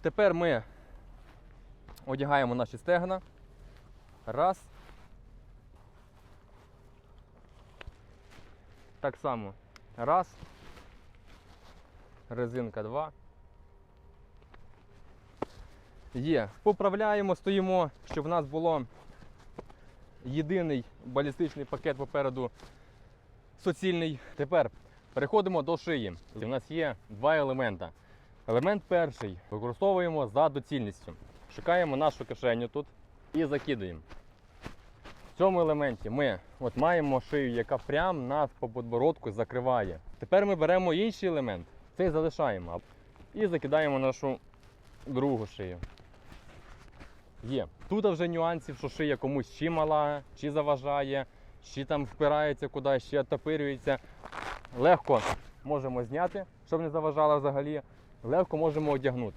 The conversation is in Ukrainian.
Тепер ми одягаємо наші стегна. Раз. Так само. Раз. Резинка два. Є. Поправляємо, стоїмо, щоб в нас було єдиний балістичний пакет попереду суцільний. Тепер переходимо до шиї. У нас є два елемента. Елемент перший використовуємо за доцільністю. Шукаємо нашу кишеню тут і закидуємо. В цьому елементі ми от маємо шию, яка прямо нас по подбородку закриває. Тепер ми беремо інший елемент, цей залишаємо і закидаємо нашу другу шию. Є. Тут вже нюансів, що шия комусь чи мала, чи заважає, чи там впирається кудись, чи оттопирюється. Легко можемо зняти, щоб не заважало взагалі. Легко можемо одягнути.